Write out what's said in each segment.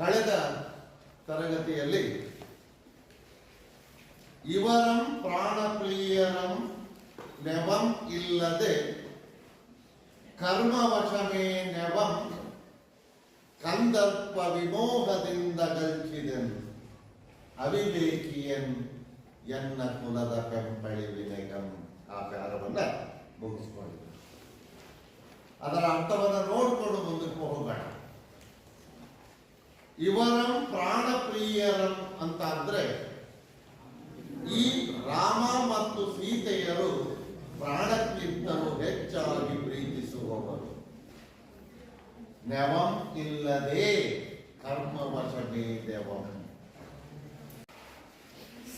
ಕಳೆದ ತರಗತಿಯಲ್ಲಿ ಇವರಂ ಪ್ರಾಣಪ್ರಿಯರಂ ನೆವಂ ಇಲ್ಲದೆ ಕರ್ಮವಶಮೇ ನೆವಂ ಕಂದರ್ಪ ವಿಮೋಹದಿಂದ ಗಲ್ಚಿದೆನು ಅವಿವೇಕಿಯನ್ ಎನ್ನ ಕುಲದ ಪೆಂಪಳಿ ವಿನಯಂ ಆ ಪ್ಯಾರವನ್ನ ಮುಗಿಸ್ಕೊಂಡಿದ್ದರು ಅದರ ಅರ್ಥವನ್ನು ನೋಡಿಕೊಂಡು ಮುಂದಕ್ಕೆ ಹೋಗೋಣ ಇವರಂ ಪ್ರಾಣಪ್ರಿಯರಂ ಅಂತ ಅಂದ್ರೆ ಈ ರಾಮ ಮತ್ತು ಸೀತೆಯರು ಪ್ರಾಣಕ್ಕಿಂತಲೂ ಹೆಚ್ಚಾಗಿ ಪ್ರೀತಿಸುವವರು. ನೆವಂ ಇಲ್ಲದೆ ಕರ್ಮವಶನೇ ದೇವಂ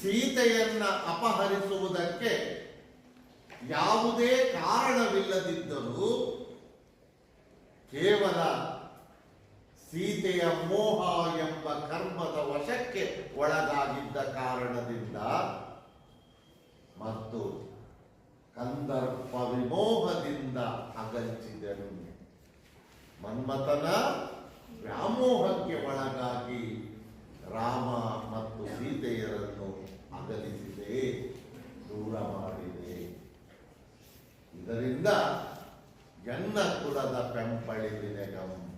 ಸೀತೆಯನ್ನ ಅಪಹರಿಸುವುದಕ್ಕೆ ಯಾವುದೇ ಕಾರಣವಿಲ್ಲದಿದ್ದರೂ ಕೇವಲ ಸೀತೆಯ ಮೋಹ ಎಂಬ ಕರ್ಮದ ವಶಕ್ಕೆ ಒಳಗಾಗಿದ್ದ ಕಾರಣದಿಂದ ಮತ್ತು ಕಂದರ್ಪ ವಿಮೋಹದಿಂದ ಅಗಲಿಸಿದನು ಮನ್ಮಥನ ವ್ಯಾಮೋಹಕ್ಕೆ ಒಳಗಾಗಿ ರಾಮ ಮತ್ತು ಸೀತೆಯರನ್ನು ಅಗಲಿಸಿದೆ, ದೂರ ಮಾಡಿದೆ. ಇದರಿಂದ ಎನ್ನ ಕುಲದ ಪೆಂಪಳಿ ವಿನಯಂ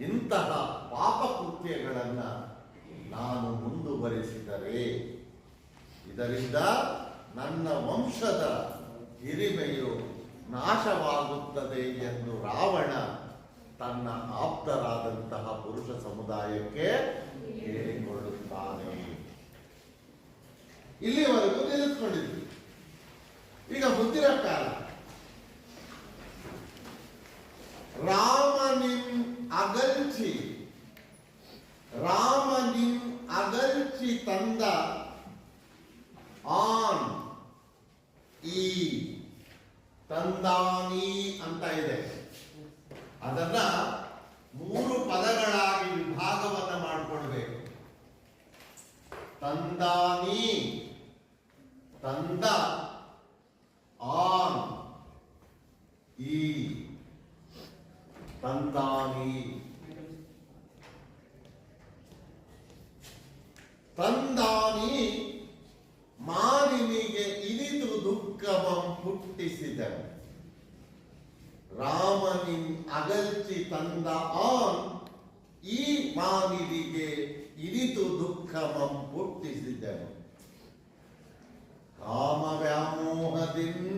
ಇಂತಹ ಪಾಪ ಕೃತ್ಯಗಳನ್ನ ನಾನು ಮುಂದುವರಿಸಿದರೆ, ಇದರಿಂದ ನನ್ನ ವಂಶದ ಹಿರಿಮೆಯು ನಾಶವಾಗುತ್ತದೆ ಎಂದು ರಾವಣ ತನ್ನ ಆಪ್ತರಾದಂತಹ ಪುರುಷ ಸಮುದಾಯಕ್ಕೆ ಹೇಳಿಕೊಳ್ಳುತ್ತಾನೆ. ಇಲ್ಲಿವರೆಗೂ ನಿಲ್ಲಿಸ್ಕೊಂಡಿದ್ವಿ ಈಗ ಮುಂದಿನ ಕಾಲ ರಾಮನಿನ್ ಅಗಲ್ಚಿ. ರಾಮನಿನ್ ಅಗಲ್ಚಿ ತಂದ ಆನ್, ಈ, ತಂದಾನಿ ಅಂತ ಇದೆ. ಅದನ್ನ ಮೂರು ಪದಗಳಾಗಿ ವಿಭಾಗವನ್ನ ಮಾಡಿಕೊಳ್ಬೇಕು. ತಂದಾನಿ, ತಂದ, ಆನ್, ಈ. ತಂದಾನಿ. ತಂದಾನಿ ಮಾನಿನಿಗೆ ಇನಿದು ದುಃಖವ ಹುಟ್ಟಿಸಿದನು. ರಾಮನಿನ್ ಅಗಲ್ಚಿ ತಂದ ಆನ್ ಈ ಮಾನಿನಿಗೆ ಇನಿದು ದುಃಖವಂ ಹುಟ್ಟಿಸಿದನು. ಕಾಮ ವ್ಯಾಮೋಹದಿನ್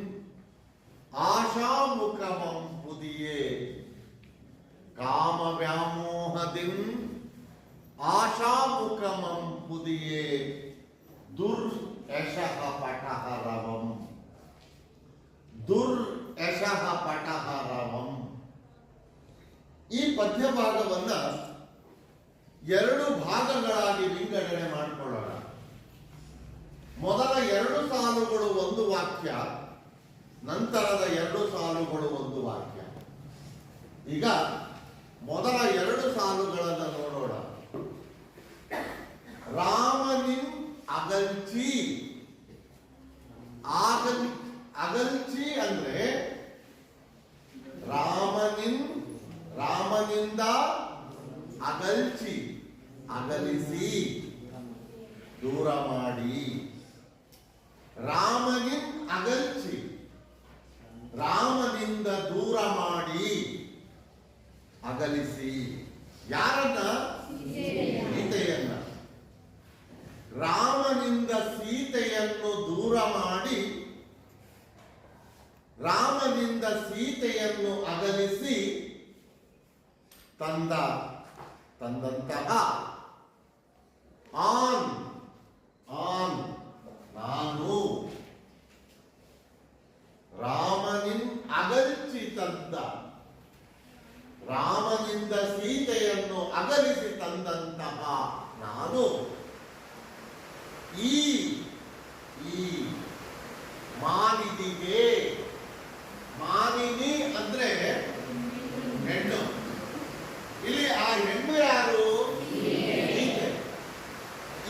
ಆಶಾಮುಖಮಂ ಪುದಿಯೇ ಕಾಮ ವ್ಯಾಮೋಹದಿಂ ಆಶಾಮುಖಮಂ ಪುದಿಯೇ ದುರ್ ಯಶಃ ಪಟಹರವಂ ದುರ್ ಯಶಃ ಪಟಹರವಂ ಈ ಪದ್ಯ ಭಾಗವನ್ನ ಎರಡು ಭಾಗಗಳಾಗಿ ವಿಂಗಡಣೆ ಮಾಡಿಕೊಳ್ಳೋಣ. ಮೊದಲ ಎರಡು ಸಾಲುಗಳು ಒಂದು ವಾಕ್ಯ, ನಂತರದ ಎರಡು ಸಾಲುಗಳು ಒಂದು ವಾಕ್ಯ. ಈಗ ಮೊದಲ ಎರಡು ಸಾಲುಗಳನ್ನು ನೋಡೋಣ ರಾಮನಿನ್ ಅಗಲ್ಚಿ ಆಗಲ್ ಅಗಲ್ಚಿ ಅಂದ್ರೆ ರಾಮನಿನ್ ರಾಮನಿಂದ ಅಗಲ್ಚಿ ಅಗಲಿಸಿ ದೂರ ಮಾಡಿ ರಾಮನಿನ್ ಅಗಲ್ಚಿ ರಾಮನಿಂದ ದೂರ ಮಾಡಿ ಅಗಲಿಸಿ ಯಾರನ್ನ ಸೀತೆಯನ್ನ ರಾಮನಿಂದ ಸೀತೆಯನ್ನು ದೂರ ಮಾಡಿ ರಾಮನಿಂದ ಸೀತೆಯನ್ನು ಅಗಲಿಸಿ ತಂದ ತಂದಂತಹ ಆನ್ ಆನ್ ನಾನು ರಾಮನಿನ್ ಅಗಲ್ಚಿ ತಂದ ರಾಮನಿಂದ ಸೀತೆಯನ್ನು ಅಗಲಿಸಿ ತಂದಂತಹ ನಾನು ಈ ಈ ಮಾನಿನಿಗೆ, ಮಾನಿನಿ ಅಂದ್ರೆ ಹೆಣ್ಣು. ಇಲ್ಲಿ ಆ ಹೆಣ್ಣು ಯಾರು.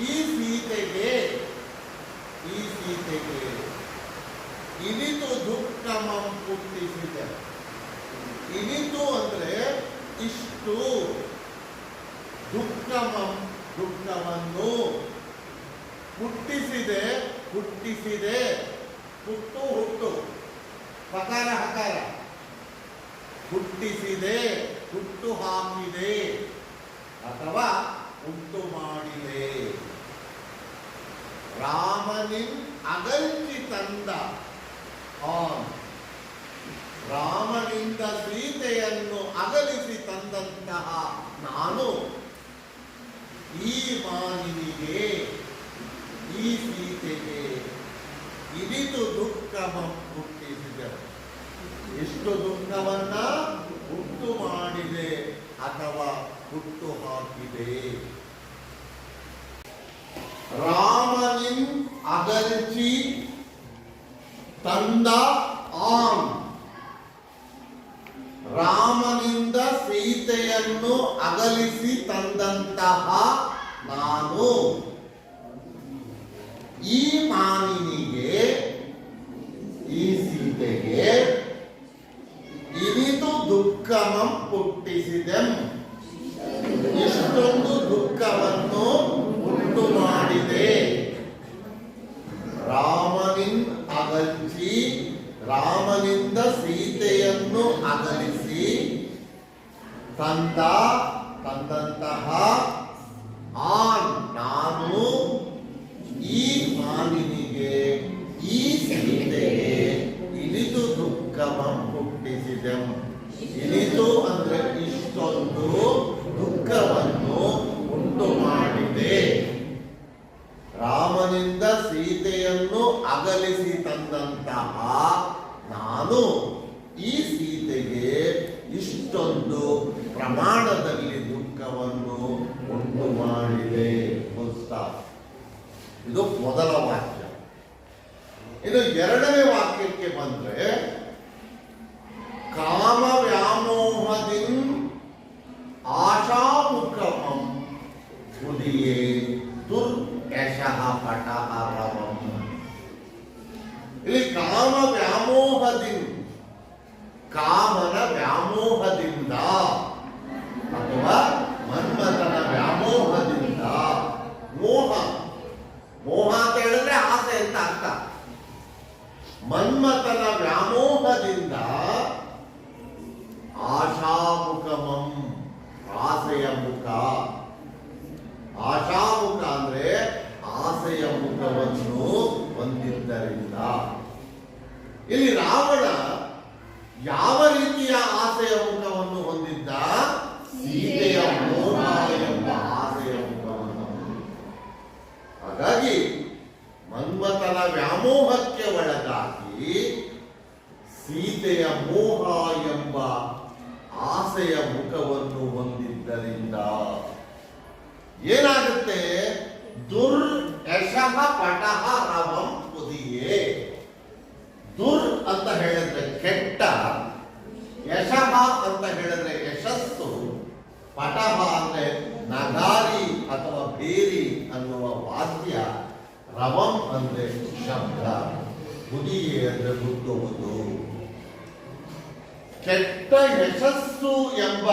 ಈ ಸೀತೆಗೆ ಈ ಸೀತೆಗೆ ಇನಿತು ದುಃಖಮಂ ಹುಟ್ಟಿಸಿದೆ. ಇನಿತು ಅಂದ್ರೆ ಇಷ್ಟು ದುಃಖಮಂ ದುಃಖವನ್ನು ಹುಟ್ಟಿಸಿದೆ ಹುಟ್ಟಿಸಿದೆ. ಹುಟ್ಟು ಹುಟ್ಟು. ಪಕಾರ ಹಕಾರ ಹುಟ್ಟಿಸಿದೆ, ಹುಟ್ಟು ಹಾಕಿದೆ. ಅಥವಾ ಉಂಟು ಮಾಡಿದೆ. ರಾಮನಿನ್ ಅಗಲ್ಚಿ ತಂದ. ಆನ್. ರಾಮನಿಂದ ಸೀತೆಯನ್ನು ಅಗಲಿಸಿ ತಂದಂತಹ ನಾನು ಈ ಮಾನಿನಿಗೆ ಈ ಸೀತೆಗೆ ಇದಿತು ದುಃಖ ಹುಟ್ಟಿಸಿದರು ಎಷ್ಟು ದುಃಖವನ್ನ ಹುಟ್ಟು ಮಾಡಿದೆ ಅಥವಾ ಹುಟ್ಟು ಹಾಕಿದೆ? ರಾಮನಿನ್ ಅಗಲ್ಚಿ ತಂದ ಆನ್ ರಾಮನಿಂದ ಸೀತೆಯನ್ನು ಅಗಲಿಸಿ ತಂದಂತಹ ನಾನು. ಈ ಮಾನಿನಿಗೆ ಈ ಸೀತೆಗೆ ಇರಿದು ದುಃಖಮಂ ಪುಟ್ಟಿಸಿದೆ ಇಷ್ಟೊಂದು ದುಃಖವನ್ನು ಉಂಟು ಮಾಡಿದೆ ರಾಮನಿನ್ ಅಗಲ್ಚಿ ರಾಮನಿಂದ ಸೀತೆಯನ್ನು ಅಗಲಿಸಿ ತಂದ ತಂದಂತಹ ಆನ್ ನಾನು ಈ ಮಾನಿನಿಗೆ ಈ ಸೀತೆಗೆ ಇಳಿದು ದುಃಖವ ಹುಟ್ಟಿಸಿದೆಂ ಇಳಿದು ಅಂದ್ರೆ ಇಷ್ಟೊಂದು ದುಃಖವನ್ನು ಉಂಟು ಮಾಡಿದೆ ರಾಮನಿಂದ ಸೀತೆಯನ್ನು ಅಗಲಿಸಿ ತಂದಂತಹ ನಾನು ಈ ಸೀತೆಗೆ ಇಷ್ಟೊಂದು ಪ್ರಮಾಣದಲ್ಲಿ ದುಃಖವನ್ನು ಉಂಟು ಮಾಡಿದೆ Full stop. ಇದು ಮೊದಲ ವಾಕ್ಯ ಇನ್ನು ಎರಡನೇ ವಾಕ್ಯಕ್ಕೆ ಬಂದ್ರೆ ಕಾಮ ವ್ಯಾಮೋಹದಿನ್ ಆಶಾಮುಖಮಂ ಉದಿಯೇ ದುರ್ ಯಶಃ ಪಟಃ ರವಂ ಇಲ್ಲಿ ಕಾಮ ವ್ಯಾಮೋಹದಿಂದ ಕಾಮನ ವ್ಯಾಮೋಹದಿಂದ ಅಥವಾ ಮನ್ಮಥನ ವ್ಯಾಮೋಹದಿಂದ ಮೋಹ ಮೋಹ ಅಂತ ಹೇಳಿದ್ರೆ ಆಸೆ ಅಂತ ಅರ್ಥ ಮನ್ಮಥನ ವ್ಯಾಮೋಹದಿಂದ ಆಶಾಮುಖಮಂ ಆಸೆಯ ಮುಖ ಆಶಾಮುಖ ಅಂದ್ರೆ ಆಸೆಯ ಮುಖವನ್ನು ಹೊಂದಿದ್ದರಿಂದ ಇಲ್ಲಿ ರಾವಣ ಯಾವ ರೀತಿಯ ಆಸೆಯ ಮುಖವನ್ನು ಹೊಂದಿದ್ದ ಸೀತೆಯ ಮೋಹ ಎಂಬ ಆಸೆಯ ಮುಖವನ್ನು ಹೊಂದಿದ್ದ. ಹಾಗಾಗಿ ಮನ್ಮಥನ ವ್ಯಾಮೋಹಕ್ಕೆ ಒಳಗಾಗಿ ಸೀತೆಯ ಮೋಹ ಎಂಬ ಆಸೆಯ ಮುಖವನ್ನು ಹೊಂದಿದ್ದರಿಂದ ಏನಾಗುತ್ತೆ? ದುರ್ ಯಶಃ ಪಟಃ ರವಂ ಕುದಿಯೇ ದುರ್ ಅಂತ ಹೇಳಿದ್ರೆ ಕೆಟ್ಟ, ಯಶಃ ಅಂತ ಹೇಳಿದ್ರೆ ಯಶಸ್ಸು ಪಟಹ ಅಂದ್ರೆ ನಗಾರಿ ಅಥವಾ ಬೇರಿ ಅನ್ನುವ ವಾದ್ಯ ರವಂ ಅಂದ್ರೆ ಶಬ್ದ. ಬುದಿ ಅಂದ್ರೆ ಹುಟ್ಟುವುದು ಕೆಟ್ಟ ಯಶಸ್ಸು ಎಂಬ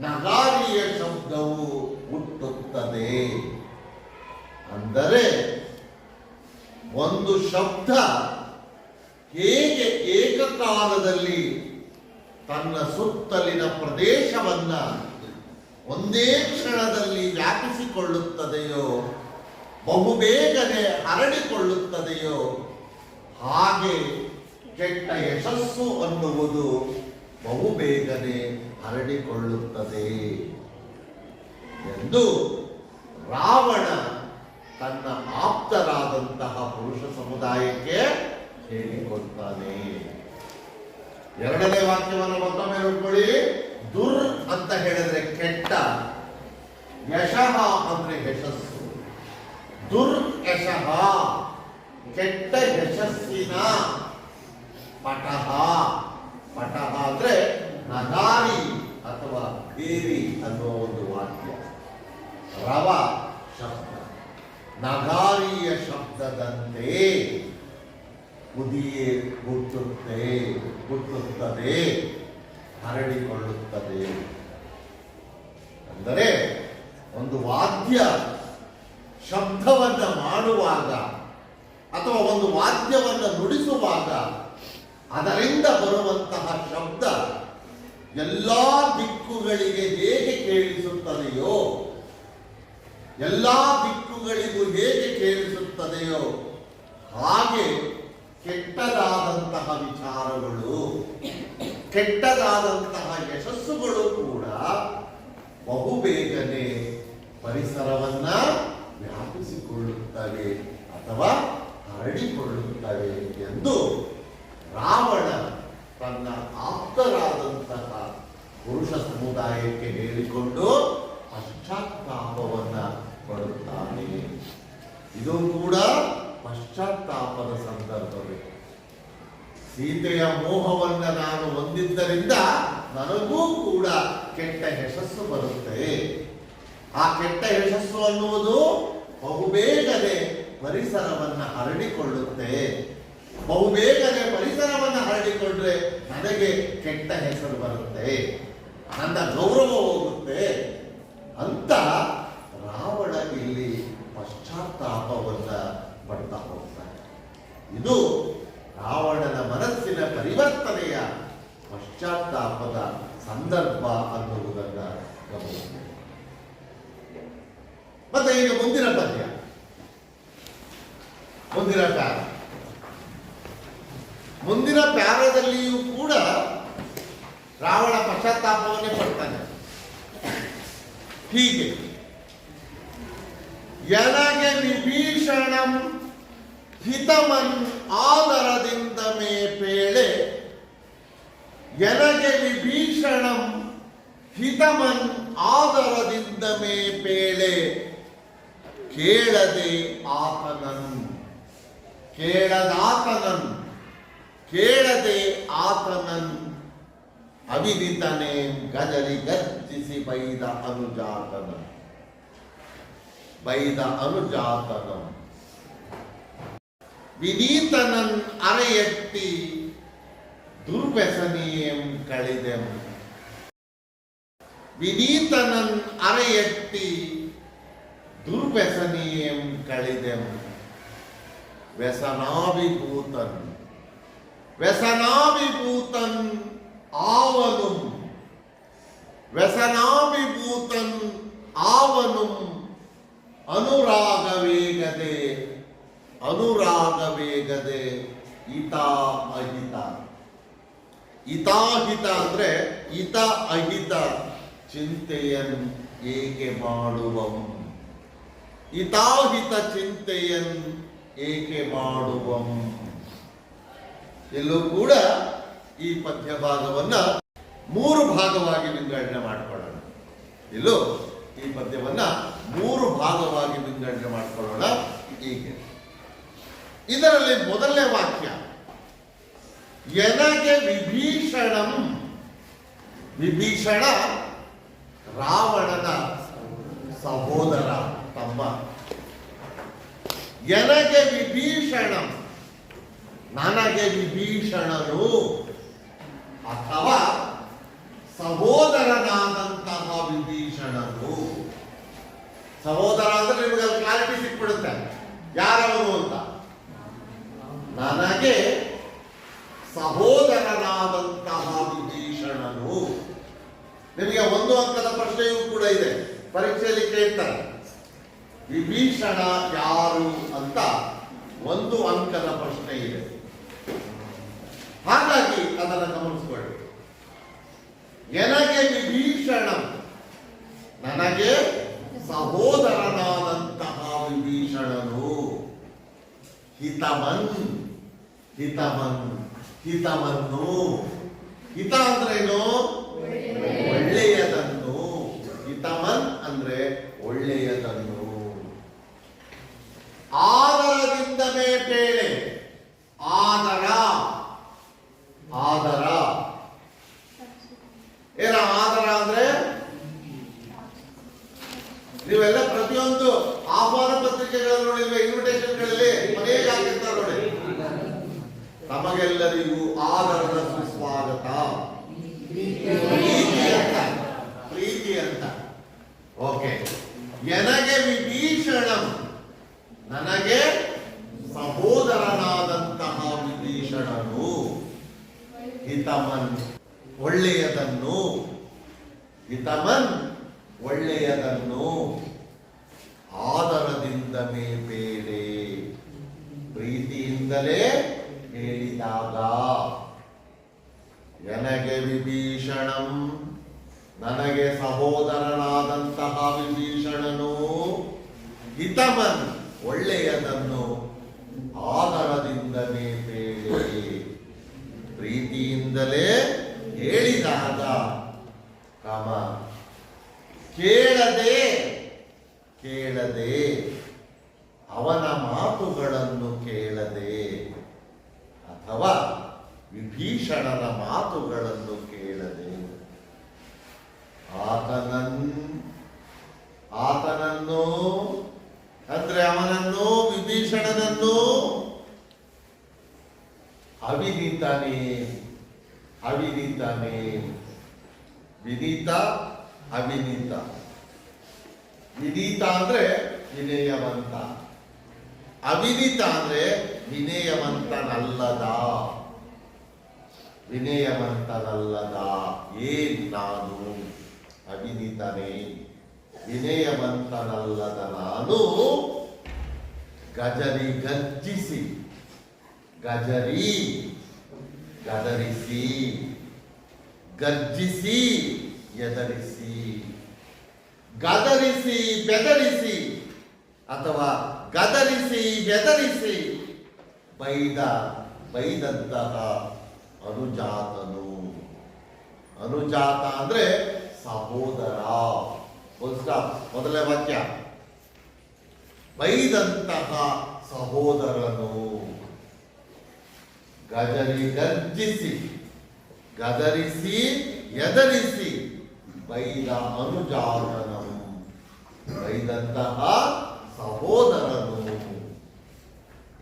ನಗಾರಿಯ ಶಬ್ದವು ಹುಟ್ಟುತ್ತದೆ ಅಂದರೆ ಒಂದು ಶಬ್ದ ಹೇಗೆ ಏಕಕಾಲದಲ್ಲಿ ತನ್ನ ಸುತ್ತಲಿನ ಪ್ರದೇಶವನ್ನ ಒಂದೇ ಕ್ಷಣದಲ್ಲಿ ವ್ಯಾಪಿಸಿಕೊಳ್ಳುತ್ತದೆಯೋ ಬಹುಬೇಗನೆ ಹರಡಿಕೊಳ್ಳುತ್ತದೆಯೋ ಹಾಗೆ ಕೆಟ್ಟ ಯಶಸ್ಸು ಅನ್ನುವುದು ಬಹುಬೇಗನೆ ಹರಡಿಕೊಳ್ಳುತ್ತದೆ ಎಂದು ರಾವಣ ತನ್ನ ಆಪ್ತರಾದಂತಹ ಪುರುಷ ಸಮುದಾಯಕ್ಕೆ ಹೇಳಿಕೊಡ್ತಾನೆ. ಎರಡನೇ ವಾಕ್ಯವನ್ನು ಮತ್ತೊಮ್ಮೆ ನೋಡ್ಕೊಳ್ಳಿ. ದುರ್ ಅಂತ ಹೇಳಿದ್ರೆ ಕೆಟ್ಟ, ಯಶಃ ಅಂದ್ರೆ ಯಶಸ್ಸು. ದುರ್ ಯಶಃ ಕೆಟ್ಟ ಯಶಸ್ಸಿನ ಪಟಹ. ಪಟಹ ಅಂದ್ರೆ ನಗಾರಿ ಅಥವಾ ದೇವಿ ಅನ್ನುವ ಒಂದು ವಾಕ್ಯ. ರವ ಶಬ್ದ. ನಗಾರಿಯ ಶಬ್ದದಂತೆ ಕುದಿಯೇ ಹುಟ್ಟುತ್ತೆ, ಹುಟ್ಟುತ್ತದೆ, ಹರಡಿಕೊಳ್ಳುತ್ತದೆ. ಅಂದರೆ ಒಂದು ವಾದ್ಯ ಶಬ್ದವನ್ನ ಮಾಡುವಾಗ ಅಥವಾ ಒಂದು ವಾದ್ಯವನ್ನು ನುಡಿಸುವಾಗ ಅದರಿಂದ ಬರುವಂತಹ ಶಬ್ದ ಎಲ್ಲ ದಿಕ್ಕುಗಳಿಗೆ ಹೇಗೆ ಕೇಳಿಸುತ್ತದೆಯೋ, ಎಲ್ಲ ದಿಕ್ಕುಗಳಿಗೂ ಹೇಗೆ ಕೇಳಿಸುತ್ತದೆಯೋ ಹಾಗೆ ಕೆಟ್ಟದಾದಂತಹ ವಿಚಾರಗಳು, ಕೆಟ್ಟದಾದಂತಹ ಯಶಸ್ಸುಗಳು ಕೂಡ ಬಹುಬೇಗನೆ ಪರಿಸರವನ್ನ ವ್ಯಾಪಿಸಿಕೊಳ್ಳುತ್ತವೆ ಅಥವಾ ಹರಡಿಕೊಳ್ಳುತ್ತವೆ ಎಂದು ರಾವಣ ತನ್ನ ಆಪ್ತರಾದಂತಹ ಪುರುಷ ಸಮುದಾಯಕ್ಕೆ ಹೇಳಿಕೊಂಡು ಪಶ್ಚಾತ್ತಾಪವನ್ನು ಪಡುತ್ತಾನೆ ಇದು ಕೂಡ ಪಶ್ಚಾತ್ತಾಪದ ಸಂದರ್ಭವೇ. ಸೀತೆಯ ಮೋಹವನ್ನು ನಾನು ಹೊಂದಿದ್ದರಿಂದ ನನಗೂ ಕೂಡ ಕೆಟ್ಟ ಯಶಸ್ಸು ಬರುತ್ತೆ. ಆ ಕೆಟ್ಟ ಯಶಸ್ಸು ಅನ್ನುವುದು ಬಹುಬೇಗನೆ ಪರಿಸರವನ್ನು ಹರಡಿಕೊಳ್ಳುತ್ತೆ. ಬಹುಬೇಗನೆ ಪರಿಸರವನ್ನು ಹರಡಿಕೊಂಡ್ರೆ ನನಗೆ ಕೆಟ್ಟ ಹೆಸರು ಬರುತ್ತೆ. ನನ್ನ ಗೌರವ ಹೋಗುತ್ತೆ. ಅಂತ ರಾವಣ ಇಲ್ಲಿ ಪಶ್ಚಾತ್ತಾಪವನ್ನ ಪಡ್ತಾ ಹೋಗ್ತಾನೆ. ಇದು ರಾವಣನ ಮನಸ್ಸಿನ ಪರಿವರ್ತನೆಯ ಪಶ್ಚಾತ್ತಾಪದ ಸಂದರ್ಭ ಅನ್ನುವುದನ್ನು ಗಮನಿಸಬೇಕು ಮತ್ತೆ ಈಗ ಮುಂದಿನ ಪದ್ಯ. ಮುಂದಿನ ಪ್ಯಾರ. ಮುಂದಿನ ಪ್ಯಾರದಲ್ಲಿಯೂ ಕೂಡ ರಾವಣ ಪಶ್ಚಾತ್ತಾಪವನ್ನೇ ಪಡ್ತಾನೆ. ಹೀಗೆ. ಎನಗೆ ವಿಭೀಷಣಂ ಹಿತಮನ್ ಆದರದಿಂದ ಮೇ ಪೇಳೆ. ಎನಗೆ ವಿಭೀಷಣಂ ಹಿತಮನ್ ಆದರದಿಂದ ಮೇ ಪೇಳೆ. ಕೇಳದೆ ಆತನನ್ ಕೇಳದಾತನನ್ ಕೇಳದೆ ಆತನನ್ ಅವಿದಿತನೆ ಗದರಿ ಗರ್ಜಿಸಿ ಬೈದ ಅನುಜಾತನ. ಬೈದ ಅನುಜಾತನ. ವಿನೀತನನ್ ಅರೆಯಟ್ಟಿ ದುರ್ವ್ಯಸನಿಯಂ ಕಳೆದೆಂ ವಿನೀತನನ್ ಅರೆಯಟ್ಟಿ ದುರ್ವ್ಯಸನಿಯಂ ಕಳಿದೆಂ ವ್ಯಸನಾಭಿಭೂತನ್. ವ್ಯಸನಾಭಿಭೂತನ್ ಆವನು. ವ್ಯಸನಾಭಿಭೂತನ್ ಆವನು ಅನುರಾಗವೇಗದೆ ಅನುರಾಗವೇಗದೆ ಹಿತ ಅಹಿತ ಹಿತಾಹಿತ ಅಂದ್ರೆ ಹಿತ ಅಹಿತ ಚಿಂತೆಯನ್ನು ಏಕೆ ಮಾಡುವಂ? ಹಿತಾಹಿತ ಚಿಂತೆಯನ್ ಏಕೆ ಮಾಡುವಂ? ಎಲ್ಲೂ ಕೂಡ ಈ ಪದ್ಯ ಭಾಗವನ್ನ ಮೂರು ಭಾಗವಾಗಿ ವಿಂಗಡಣೆ ಮಾಡಿಕೊಳ್ಳೋಣ. ಎಲ್ಲೋ ಈ ಪದ್ಯವನ್ನ ಮೂರು ಭಾಗವಾಗಿ ವಿಂಗಡಣೆ ಮಾಡಿಕೊಳ್ಳೋಣ ಹೀಗೆ. ಇದರಲ್ಲಿ ಮೊದಲನೇ ವಾಕ್ಯ, ಎನಗೆ ವಿಭೀಷಣಂ? ವಿಭೀಷಣ ರಾವಣನ ಸಹೋದರ. ತಮ್ಮ. ಎನಗೆ ವಿಭೀಷಣ? ನನಗೆ ವಿಭೀಷಣರು. ಅಥವಾ ಸಹೋದರನಾದಂತಹ ವಿಭೀಷಣರು. ಸಹೋದರ ಅಂದ್ರೆ ನಿಮಗೆ ಅದು ಕ್ಲಾರಿಟಿ ಸಿಕ್ಬಿಡುತ್ತೆ. ಯಾರವನು ಅಂತ? ನನಗೆ ಸಹೋದರನಾದಂತಹ ವಿಭೀಷಣನು ನಿಮಗೆ ಒಂದು ಅಂಕದ ಪ್ರಶ್ನೆಯೂ ಕೂಡ ಇದೆ. ಪರೀಕ್ಷೆಯಲ್ಲಿ ಕೇಳ್ತಾರೆ. ವಿಭೀಷಣ ಯಾರು ಅಂತ ಒಂದು ಅಂಕದ ಪ್ರಶ್ನೆ ಇದೆ. ಹಾಗಾಗಿ ಅದನ್ನು ಗಮನಿಸ್ಕೊಳ್ಳಿ. ನನಗೆ ವಿಭೀಷಣ ನನಗೆ ಸಹೋದರನಾದಂತಹ ವಿಭೀಷಣನು. ಹಿತಮನ್ ಹಿತಮನ್ ಹಿತವನ್ನು ಹಿತ ಅಂದ್ರೇನು ಒಳ್ಳೆಯದನ್ನು. ಹಿತಮನ್ ಅಂದ್ರೆ ಒಳ್ಳೆಯದನ್ನು ಆದರದಿಂದಲೇ ಬೇಳೆ ಆದರ ಆದರ ಏನ ಆದರ ಅಂದ್ರೆ ನೀವೆಲ್ಲ ಪ್ರತಿಯೊಂದು ಆಹ್ವಾನ ಪತ್ರಿಕೆಗಳನ್ನು ನೋಡಿಲ್ವೇ ಇನ್ವಿಟೇಷನ್ಗಳಲ್ಲಿ ಮನೆಯಲ್ಲಿ ಹಾಕಿರ್ತಾರೆ ನೋಡಿ ತಮಗೆಲ್ಲರಿಗೂ ಆದರದ ಸುಸ್ವಾಗತ ಪ್ರೀತಿ ಅಂತ ಪ್ರೀತಿ ಅಂತ ಓಕೆ ಎನಗೆ ವಿಭೀಷಣಂ ನನಗೆ ಸಹೋದರನಾದಂತಹ ವಿಭೀಷಣನು ಹಿತಮನ್ ಒಳ್ಳೆಯದನ್ನು ಹಿತಮನ್ ಒಳ್ಳೆಯದನ್ನು ಆದರದಿಂದ ಬೇರೆ ಪ್ರೀತಿಯಿಂದಲೇ ಹೇಳಿದಾಗ ನನಗೆ ವಿಭೀಷಣಂ. ನನಗೆ ಸಹೋದರನಾದಂತಹ ವಿಭೀಷಣನು ಹಿತಮನ್, ಒಳ್ಳೆಯದನ್ನು ಆದರದಿಂದಲೇ ಬೇಳೆ ಪ್ರೀತಿಯಿಂದಲೇ ಹೇಳಿದಾಗ ಕಾಮ, ಕೇಳದೆ ಕೇಳದೆ, ಅವನ ಮಾತುಗಳನ್ನು ಕೇಳದೆ, ಅಥವಾ ವಿಭೀಷಣನ ಮಾತುಗಳನ್ನು ಕೇಳದೆ ಆತನನ್ ಆತನನ್ನು, ಅಂದ್ರೆ ಅವನನ್ನು, ವಿಭೀಷಣನನ್ನು ಅವಿನೀತಾನೆ ಅವಿನೀತಾನೆ, ವಿನೀತ, ಅವಿನೀತ. ವಿನೀತ ಅಂದ್ರೆ ವಿನಯವಂತ. ಅವಿನೀತ ಅಂದ್ರೆ ವಿನಯವಂತನಲ್ಲದ. ವಿನಯವಂತನಲ್ಲದ ಏನ್ ನಾನು ಅವಿನೀತನೇ, ವಿನಯವಂತನಲ್ಲದ ನಾನು ಗಜರಿ ಗರ್ಜಿಸಿ, ಗಜರಿ ಗದರಿಸಿ, ಗರ್ಜಿಸಿ ಎದರಿಸಿ, ಗದರಿಸಿ ಬೆದರಿಸಿ ಅಥವಾ ಗದರಿಸಿ ಬೆದರಿಸಿ ಬೈದ ಬೈದಂತಹ ಅನುಜಾತನು. ಅನುಜಾತ ಅಂದ್ರೆ ಸಹೋದರ. ಮೊದಲನೇ ವಾಕ್ಯ. ಬೈದಂತಹ ಸಹೋದರನು. ಗಜರಿ ಗರ್ಜಿಸಿ, ಗದರಿಸಿ, ಎದರಿಸಿ ಬೈದ ಅನುಜಾತನಂ ಬೈದಂತಹ ಸಹೋದರನು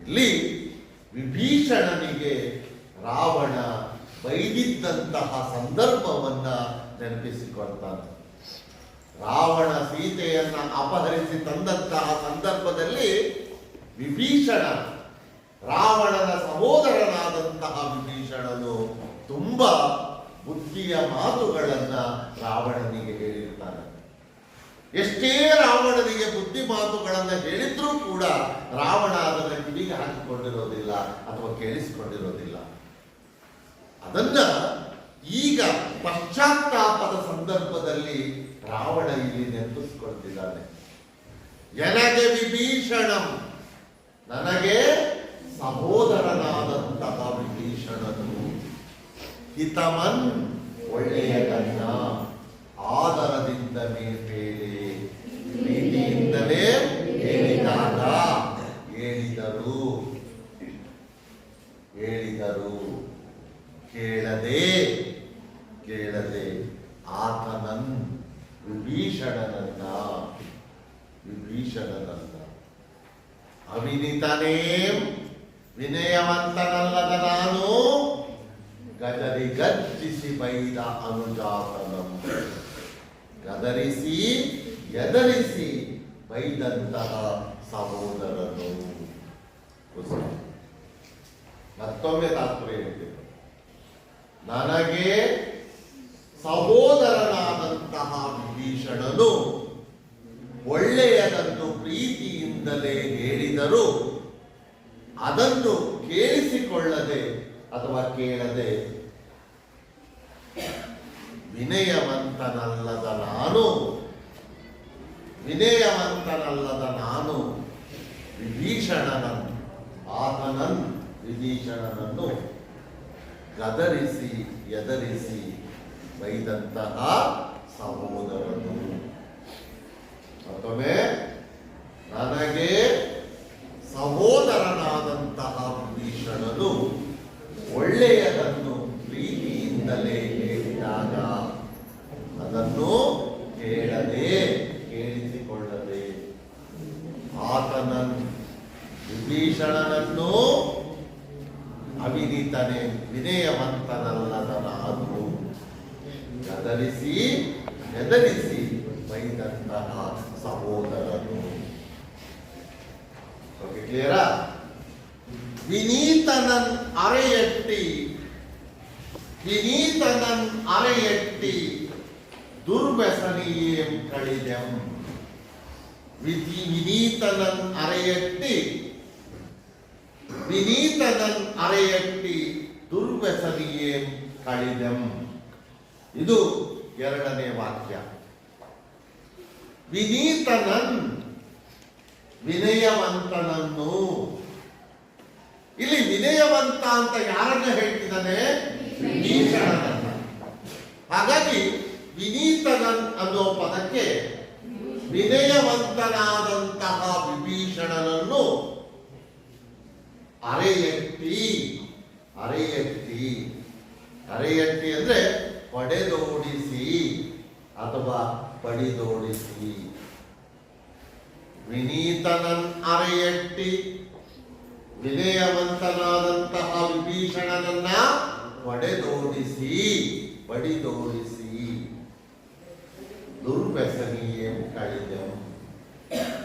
ಇಲ್ಲಿ ವಿಭೀಷಣನಿಗೆ ರಾವಣ ಬೈದಿದ್ದಂತಹ ಸಂದರ್ಭವನ್ನ ನೆನಪಿಸಿಕೊಳ್ತಾನೆ ರಾವಣ ಸೀತೆಯನ್ನ ಅಪಹರಿಸಿ ತಂದಂತಹ ಸಂದರ್ಭದಲ್ಲಿ ವಿಭೀಷಣ, ರಾವಣನ ಸಹೋದರನಾದಂತಹ ವಿಭೀಷಣನು ತುಂಬಾ ಬುದ್ಧಿಯ ಮಾತುಗಳನ್ನ ರಾವಣನಿಗೆ ಹೇಳಿರ್ತಾನೆ. ಎಷ್ಟೇ ರಾವಣನಿಗೆ ಬುದ್ಧಿ ಮಾತುಗಳನ್ನ ಹೇಳಿದ್ರೂ ಕೂಡ ರಾವಣ ಅದನ್ನ ಕಿವಿಗೆ ಹಾಕಿಕೊಂಡಿರೋದಿಲ್ಲ ಅಥವಾ ಕೇಳಿಸಿಕೊಂಡಿರೋದಿಲ್ಲ. ಅದನ್ನ ಈಗ ಪಶ್ಚಾತ್ತಾಪದ ಸಂದರ್ಭದಲ್ಲಿ ರಾವಣ ಇಲ್ಲಿ ನೆನಪಿಸ್ಕೊಳ್ತಿದ್ದಾನೆ ನನಗೆ ವಿಭೀಷಣಂ ನನಗೆ ಸಹೋದರನಾದಂತಹ ವಿಭೀಷಣನು ಹಿತಮನ್ ಒಳ್ಳೆಯ ಕಣ್ಣ ಆದರದಿಂದ ಮೇಲೆ ಪ್ರೀತಿಯಿಂದಲೇ ಹೇಳಿದಾಗ ಹೇಳಿದರು. ಹೇಳಿದರು. ಕೇಳದೆ ಕೇಳದೆ ಆತನನ್ ವಿಭೀಷಣನನ್ನ ವಿಭೀಷಣನನ್ನ ಅವಿನಿತನೇ ವಿನಯವಂತನಲ್ಲದ ನಾನು ಗದರಿ ಗರ್ಜಿಸಿ ಬೈದ ಅನುಜಾತನಂ. ಗದರಿಸಿ, ಎದರಿಸಿ ಬೈದಂತಹ ಸಹೋದರನು. ಮತ್ತೊಮ್ಮೆ ತಾತ್ಪರ್ಯ ಹೇಳ್ತೇನೆ. ನನಗೆ ಸಹೋದರನಾದಂತಹ ವಿಭೀಷಣನು ಒಳ್ಳೆಯದನ್ನು ಪ್ರೀತಿಯಿಂದಲೇ ಹೇಳಿದರು ಅದನ್ನು ಕೇಳಿಸಿಕೊಳ್ಳದೆ ಅಥವಾ ಕೇಳದೆ ವಿನಯವಂತನಲ್ಲದ ನಾನು ವಿನಯವಂತನಲ್ಲದ ನಾನು ವಿಭೀಷಣನನ್ನು, ಆತನನ್ ವಿಭೀಷಣನನ್ನು ಗದರಿಸಿ, ಎದರಿಸಿ ಬೈದಂತಹ ಸಹೋದರನು ಮತ್ತೊಮ್ಮೆ ನನಗೆ ಸಹೋದರನಾದಂತಹ ಭೀಷಣನು ಒಳ್ಳೆಯದನ್ನು ಪ್ರೀತಿಯಿಂದಲೇ ಹೇಳಿದಾಗ ಅದನ್ನು ಕೇಳದೆ ಕೇಳಿಸಿಕೊಳ್ಳದೆ ಆತನ ವಿಭೀಷಣನನ್ನು ಅವಿನೀತನೆ ವಿನಯವಂತನಲ್ಲದನಾದರೂ ಗದರಿಸಿ ಹೆದರಿಸಿ ಬೈದಂತಹ ಸಹೋದರನು. ಓಕೆ ಕ್ಲಿಯರಾ ವಿನೀತನನ್ ಅರೆಯಟ್ಟಿ ವಿನೀತನನ್ ಅರೆಯಟ್ಟಿ ದುರ್ವ್ಯಸನಿಯೇಂ ಕಳಿದೆಂ ವಿಧಿ ವಿನೀತನನ್ ಅರೆಯಟ್ಟಿ ವಿನೀತನನ್ ಅರೆಯಟ್ಟಿ ದುರ್ವ್ಯಸನಿಯೇಂ ಕಳಿದೆಂ ಇದು ಎರಡನೇ ವಾಕ್ಯ. ವಿನೀತನನ್ ವಿನಯವಂತನನ್ನು. ಇಲ್ಲಿ ವಿನಯವಂತ ಅಂತ ಯಾರನ್ನ ಹೇಳ್ತಿದ್ದಾನೆ? ವಿನೀತನನ್ನ. ಹಾಗಾಗಿ ವಿನೀತನನ್ ಅನ್ನೋ ಪದಕ್ಕೆ ವಿನಯವಂತನಾದಂತಹ ವಿಭೀಷಣನನ್ನು ಅರೆಯಟ್ಟಿ ಅರೆಯಟ್ಟಿ ಅರೆಯಟ್ಟಿ ಅಂದ್ರೆ ಪಡೆದೋಡಿಸಿ ಅಥವಾ ಪಡಿದೋಡಿಸಿ. ವಿನೀತನನ್ ಅರೆಯಟ್ಟಿ ವಿನಯವಂತನಾದಂತಹ ವಿಭೀಷಣನನ್ನ ಪಡೆದೋಡಿಸಿ ಬಡಿದೋಡಿಸಿ ದುರ್ವ್ಯಸನೀಯಂ ಕಳಿದಂ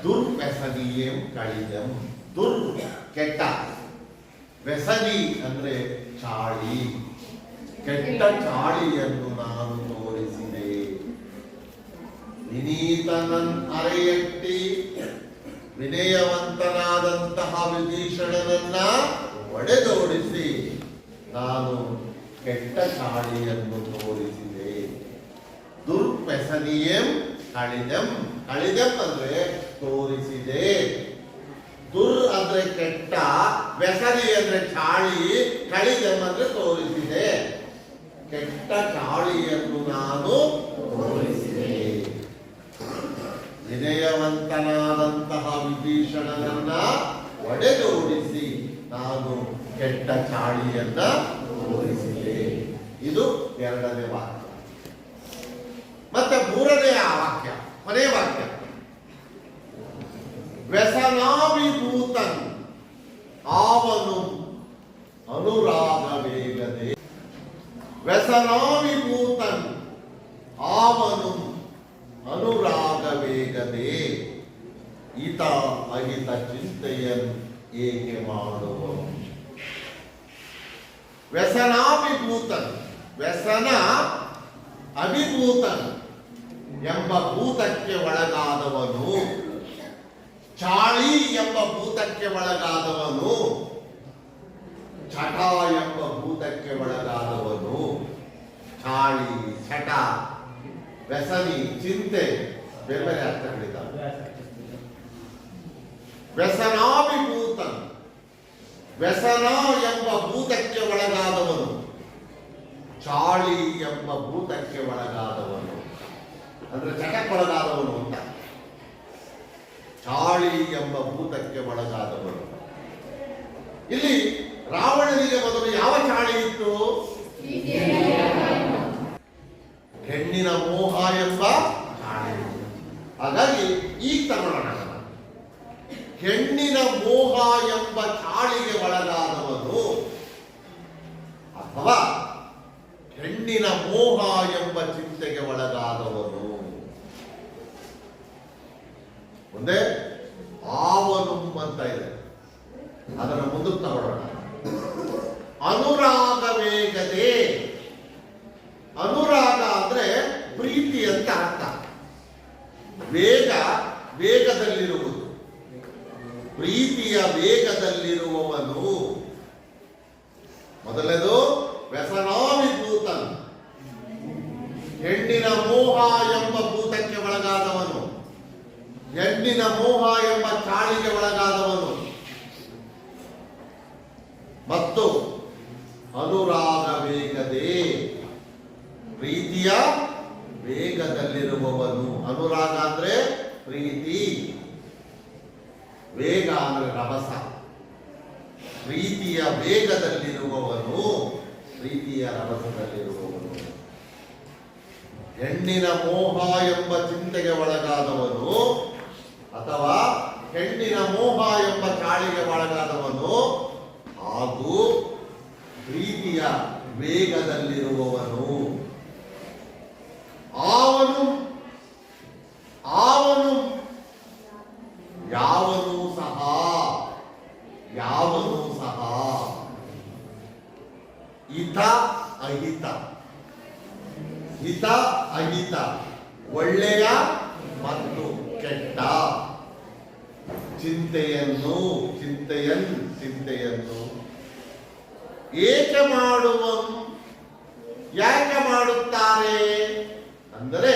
ದುರ್ವ್ಯಸನೀಯಂ ಕಳಿದಂ ದುರ್ ಕೆಟ್ಟ ವ್ಯಸನಿ ಅಂದ್ರೆ ಚಾಳಿ ಕೆಟ್ಟ ಚಾಳಿಯನ್ನು ನಾನು ತೋರಿಸಿದೆ ವಿನೀತನನ್ ಅರೆಯಟ್ಟಿ ವಿನಯವಂತನಾದಂತಹ ವಿಭೀಷಣನನ್ನ ಒಡೆದೋಡಿಸಿ, ನಾನು ಕೆಟ್ಟ ಚಾಳಿಯನ್ನು ತೋರಿಸಿದೆ. ದುರ್ಪೆಸನಿಯಂ ಕಳಿದಂ ಕಳಿದಂ ಅಂದ್ರೆ ತೋರಿಸಿದೆ. ದುರ್ ಅಂದ್ರೆ ಕೆಟ್ಟ, ವ್ಯಸನಿ ಅಂದ್ರೆ ಚಾಳಿ, ಕಳಿದಂ ಅಂದ್ರೆ ತೋರಿಸಿದೆ. ಕೆಟ್ಟ ಚಾಳಿಯನ್ನು ನಾನು ತೋರಿಸಿದೆ. ವಿನಯವಂತನಾದಂತಹ ವಿಭೀಷಣನನ್ನ ಒಡೆದೋಡಿಸಿ ನಾನು ಕೆಟ್ಟ ಚಾಳಿಯನ್ನ ತೋರಿಸಿದೆ. ಇದು ಎರಡನೇ ವಾಕ್ಯ. ಮತ್ತೆ ಮೂರನೇ ಆ ವಾಕ್ಯ, ಕೊನೆಯ ವಾಕ್ಯ. ವ್ಯಸನಾಭಿಭೂತನ್ ಅನುರಾಧ ವೇಗದೆ ವ್ಯಸನಾಭಿಭೂತನ್ ಆವನು ಅನುರಾಗ ವೇಗದೆ ಈತ ಅಹಿತ ಚಿಂತೆಯನ್ನು ಏಕೆ ಮಾಡುವ ವ್ಯಸನಾಭಿಭೂತನ್, ವ್ಯಸನ ಅಭಿಭೂತನ್ ಎಂಬ ಭೂತಕ್ಕೆ ಒಳಗಾದವನು, ಚಾಳಿ ಎಂಬ ಭೂತಕ್ಕೆ ಒಳಗಾದವನು ಚಟ ಎಂಬ ಭೂತಕ್ಕೆ ಒಳಗಾದವನು, ಚಾಳಿ ಚಟ ವ್ಯಸನಿ, ಚಿಂತೆ ಬೇರೆ ಬೇರೆ ಅರ್ಥಗಳಿದ್ದಾವೆ ವ್ಯಸನಾಭಿಭೂತ ವ್ಯಸನ ಎಂಬ ಭೂತಕ್ಕೆ ಒಳಗಾದವನು, ಚಾಳಿ ಎಂಬ ಭೂತಕ್ಕೆ ಒಳಗಾದವನು, ಅಂದ್ರೆ ಚಟಕ್ಕೊಳಗಾದವನು ಅಂತ. ಚಾಳಿ ಎಂಬ ಭೂತಕ್ಕೆ ಒಳಗಾದವನು. ಇಲ್ಲಿ ರಾವಣನಿಗೆ ಮೊದಲು ಯಾವ ಚಾಳಿ ಇತ್ತು? ಹೆಣ್ಣಿನ ಮೋಹ ಎಂಬ ಹಾಗಾಗಿ ಈಗ ತಗೊಳ್ಳೋಣ ಹೆಣ್ಣಿನ ಮೋಹ ಎಂಬ ಚಾಳಿಗೆ ಒಳಗಾದವನು ಅಥವಾ ಹೆಣ್ಣಿನ ಮೋಹ ಎಂಬ ಚಿಂತೆಗೆ ಒಳಗಾದವನು. ಮುಂದೆ ಆವನು ಅಂತ ಇದೆ. ಅದನ್ನು ಮುಂದಕ್ಕೆ ತಗೊಳ್ಳೋಣ. ಅನುರಾಗ ವೇಗದೆ ಅನುರಾಗ ಅಂದ್ರೆ ಪ್ರೀತಿ ಅಂತ ಅರ್ಥ ವೇಗ, ವೇಗದಲ್ಲಿರುವುದು. ಪ್ರೀತಿಯ ವೇಗದಲ್ಲಿರುವವನು ಮೊದಲನೇದು ವ್ಯಸನಾಭಿಭೂತನ್. ಹೆಣ್ಣಿನ ಮೋಹ ಎಂಬ ಭೂತಕ್ಕೆ ಒಳಗಾದವನು. ಹೆಣ್ಣಿನ ಮೋಹ ಎಂಬ ಚಾಳಿಗೆ ಒಳಗಾದವನು. ಮತ್ತು ಅನುರಾಗ ವೇಗದೇ. ಪ್ರೀತಿಯ ವೇಗದಲ್ಲಿರುವವನು. ಅನುರಾಗ ಅಂದ್ರೆ ಪ್ರೀತಿ. ವೇಗ ಅಂದ್ರೆ ರಭಸ. ಪ್ರೀತಿಯ ವೇಗದಲ್ಲಿರುವವನು, ಪ್ರೀತಿಯ ರಭಸದಲ್ಲಿರುವವನು. ಹೆಣ್ಣಿನ ಮೋಹ ಎಂಬ ಚಿಂತೆಗೆ ಒಳಗಾದವನು ಅಥವಾ ಹೆಣ್ಣಿನ ಮೋಹ ಎಂಬ ಚಾಳಿಗೆ ಒಳಗಾದವನು, ಹಾಗೂ ಪ್ರೀತಿಯ ವೇಗದಲ್ಲಿರುವವನು ಅವನು ಅವನು ಹಿತ ಅಹಿತ ಹಿತ ಅಹಿತ ಒಳ್ಳೆಯ ಮತ್ತು ಕೆಟ್ಟ ಚಿಂತೆಯನ್ನು ಚಿಂತೆಯನ್ ಚಿಂತೆಯನ್ನು ಏಕೆ ಮಾಡುವ ಯಾಕೆ ಮಾಡುತ್ತಾರೆ ಅಂದರೆ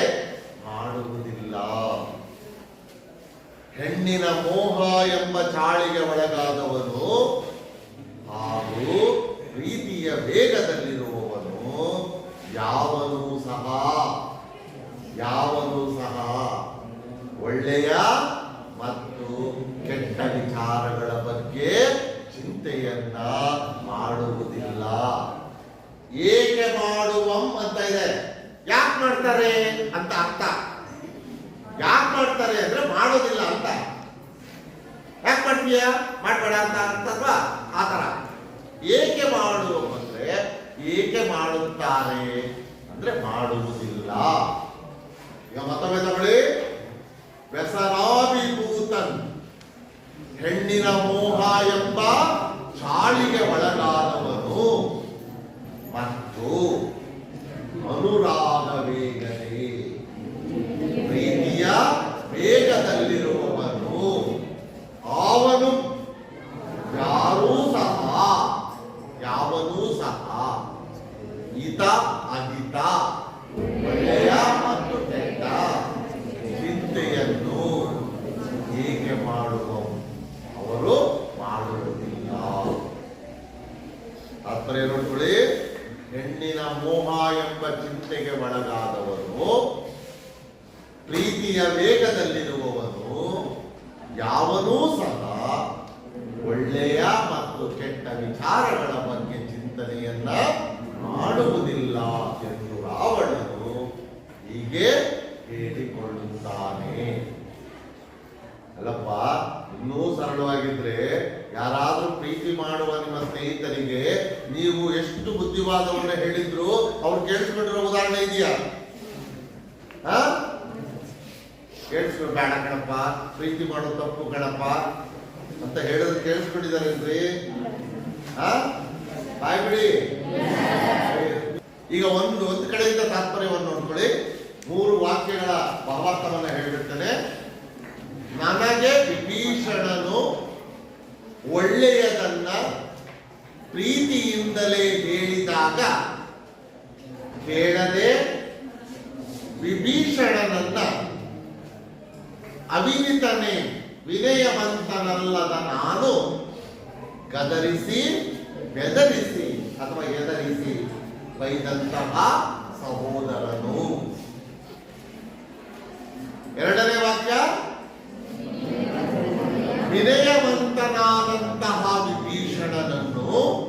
ಮಾಡುವುದಿಲ್ಲ ಹೆಣ್ಣಿನ ಮೋಹ ಎಂಬ ಚಾಳಿಗೆ ಒಳಗಾದವನು ಹಾಗೂ ಪ್ರೀತಿಯ ವೇಗದಲ್ಲಿರುವವನು ಯಾವನೂ ಸಹ ಯಾವನೂ ಸಹ ಒಳ್ಳೆಯ ಮತ್ತು ಕೆಟ್ಟ ವಿಚಾರಗಳ ಬಗ್ಗೆ ಚಿಂತೆಯನ್ನ ಮಾಡುವುದಿಲ್ಲ ಏಕೆ ಮಾಡುವಂ ಅಂತ ಇದೆ ಯಾಕೆ ಮಾಡ್ತಾರೆ ಅಂತ ಅರ್ಥ ಯಾಕೆ ಮಾಡ್ತಾರೆ ಅಂದ್ರೆ ಮಾಡೋದಿಲ್ಲ ಅಂತ ಯಾಕೆ ಮಾಡ್ತೀಯ ಮಾಡ್ಬೇಡ ಅಂತ ಅಂತಲ್ವಾ? ಆ ತರ ಏಕೆ ಮಾಡು ಅಂದ್ರೆ, ಏಕೆ ಮಾಡುತ್ತಾರೆ ಅಂದ್ರೆ ಮಾಡುವುದಿಲ್ಲ. ಈಗ ಮತ್ತೊಮ್ಮೆ ತಗೊಳ್ಳಿ. ವ್ಯಸನಾಭಿಭೂತನ್ ಹೆಣ್ಣಿನ ಮೋಹ ಎಂಬ ಚಾಳಿಗೆ ಒಳಗಾದವನು ಮತ್ತು ಅನುರಾಗ ವೇಗನೆ ಪ್ರೀತಿಯ ವೇಗದಲ್ಲಿರುವವನು ಅವನು ಯಾರೂ ಸಹ ಯಾವನೂ ಸಹ ಹಿತ ಅಹಿತ ಒಳ್ಳೆಯ ಮತ್ತು ಕೆಟ್ಟ ಚಿಂತೆಯನ್ನು ಹೇಗೆ ಮಾಡುವ ಅವರು ಮಾಡುವುದಿಲ್ಲ ತಾತ್ಪರ್ಯ ನೋಡ್ಕೊಳ್ಳಿ ಹೆಣ್ಣಿನ ಮೋಹ ಎಂಬ ಚಿಂತೆಗೆ ಒಳಗಾದವನು ಪ್ರೀತಿಯ ವೇಗದಲ್ಲಿರುವವನು ಯಾವನೂ ಸಹ ಒಳ್ಳೆಯ ಮತ್ತು ಕೆಟ್ಟ ವಿಚಾರಗಳ ಬಗ್ಗೆ ಚಿಂತನೆಯನ್ನ ಮಾಡುವುದಿಲ್ಲ ಎಂದು ರಾವಣನು ಹೀಗೆ ಹೇಳಿಕೊಳ್ಳುತ್ತಾನೆ ಅಲ್ಲಪ್ಪ ಇನ್ನೂ ಸರಳವಾಗಿದ್ರೆ ಯಾರಾದ್ರೂ ಪ್ರೀತಿ ಮಾಡುವ ನಿಮ್ಮ ಸ್ನೇಹಿತರಿಗೆ ನೀವು ಎಷ್ಟು ಬುದ್ಧಿವಾದವನ್ನ ಹೇಳಿದ್ರು ಅವ್ರು ಕೇಳಿಸ್ಕೊಂಡಿರೋ ಉದಾಹರಣೆ ಇದೆಯಾ? ಹಾ? ಕೇಳಿಸ್ಕೊಂಡು ಬೇಡ ಕಣಪ್ಪ, ಪ್ರೀತಿ ಮಾಡೋ ತಪ್ಪು ಕಣಪ್ಪ ಅಂತ ಹೇಳೋದು ಕೇಳಿಸ್ಕೊಂಡಿದಾರೇನ್ರಿ ಬಾಯ್ ಬಿಡಿ. ಈಗ ಒಂದು ಒಂದು ಕಡೆಯಿಂದ ತಾತ್ಪರ್ಯವನ್ನು ನೋಡ್ಕೊಳ್ಳಿ. ಮೂರು ವಾಕ್ಯಗಳ ಭಾವಾರ್ಥವನ್ನ ಹೇಳಿಬಿಡ್ತೇನೆ. ನನಗೆ ವಿಭೀಷಣನು ಒಳ್ಳೆಯದನ್ನ ಪ್ರೀತಿಯಿಂದಲೇ ಹೇಳಿದಾಗ ಕೇಳದೆ ವಿಭೀಷಣನನ್ನ ಅವಿನಿತನೆ ವಿನಯವಂತನಲ್ಲದ ನಾನು ಗದರಿಸಿ, ಬೆದರಿಸಿ ಅಥವಾ ಎದರಿಸಿ ಬೈದಂತಹ ಸಹೋದರನು. ಎರಡನೇ ವಾಕ್ಯ ವಿನಯವಂತನಾದಂತಹ ವಿಭೀಷಣನನ್ನು